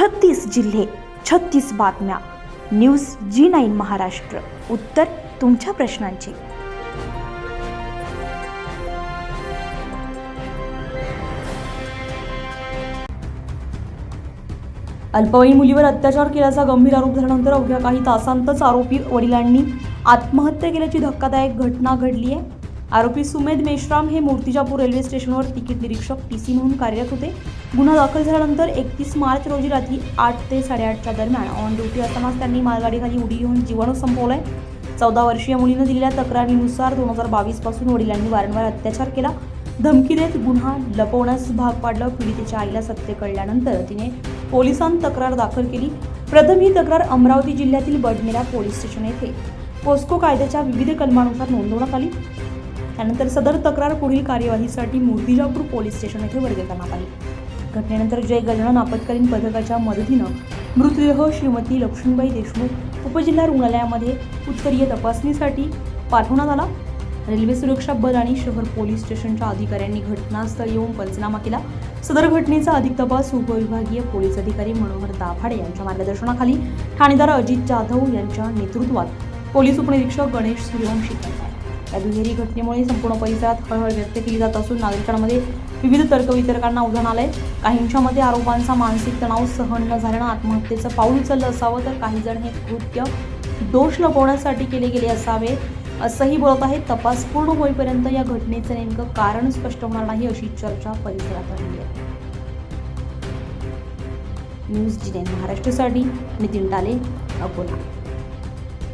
छत्तीस जिल्हे छत्तीस बातम्या. News G nine Maharashtra. उत्तर तुमच्या प्रश्नांची. अल्पवयीन मुलीवर अत्याचार केल्याचा गंभीर आरोप झाल्यानंतर अवघ्या काही तासांतच आरोपी वडिलांनी आत्महत्या केल्याची धक्कादायक घटना घडली आहे आरोपी सुमेध मेश्राम हे मूर्तिजापूर रेल्वे स्टेशनवर तिकीट निरीक्षक टी सी म्हणून कार्यरत होते. गुन्हा दाखल झाल्यानंतर एकतीस मार्च रोजी रात्री आठ ते साडेआठच्या दरम्यान ऑन ड्युटी असतानाच त्यांनी मालगाडीखाली उडी घेऊन जीवन संपवलंय. चौदा वर्षीय मुलीनं दिलेल्या तक्रारीनुसार दोन हजार बावीसपासून वडिलांनी वारंवार अत्याचार केला. धमकी देत गुन्हा लपवण्यास भाग पाडलं. पीडितेच्या आईला सत्य कळल्यानंतर तिने पोलिसांत तक्रार दाखल केली. प्रथम ही तक्रार अमरावती जिल्ह्यातील बडनेरा पोलीस स्टेशन येथे. पोस्को कायद्याच्या विविध कलमानुसार नोंदवण्यात आली. त्यानंतर सदर तक्रार पुढील कार्यवाहीसाठी मूर्तिजापूर पोलीस स्टेशन येथे वर्ग करण्यात आली. घटनेनंतर जय गजानन आपत्कालीन पथकाच्या मदतीनं मृतदेह श्रीमती लक्ष्मीबाई देशमुख उपजिल्हा रुग्णालयामध्ये उत्तरीय तपासणीसाठी पाठवण्यात आला. रेल्वे सुरक्षा बल आणि शहर पोलीस स्टेशनच्या अधिकाऱ्यांनी घटनास्थळी येऊन पंचनामा केला. सदर घटनेचा अधिक तपास उपविभागीय पोलीस अधिकारी मनोहर दाभाडे यांच्या मार्गदर्शनाखाली. ठाणेदार अजित जाधव यांच्या नेतृत्वात पोलीस उपनिरीक्षक गणेश सूर्यवंशी करतात या दुहेरी घटनेमुळे संपूर्ण परिसरात हळहळ व्यक्त केली जात असून नागरिकांमध्ये विविध तर्कवितर्कांना उधाण आलंय. काहींच्या मते आरोपांचा मानसिक तणाव सहन न झाल्यानं आत्महत्येचं पाऊल उचललं असावं तर काही जण हे कृत्य दोष लपवण्यासाठी केले गेले असावे असंही बोलत आहेत. तपास पूर्ण होईपर्यंत या घटनेचं नेमकं कारण स्पष्ट होणार नाही अशी चर्चा परिसरात रंगली आहे. न्यूज जिने महाराष्ट्रासाठी नितीन टाले अकोला.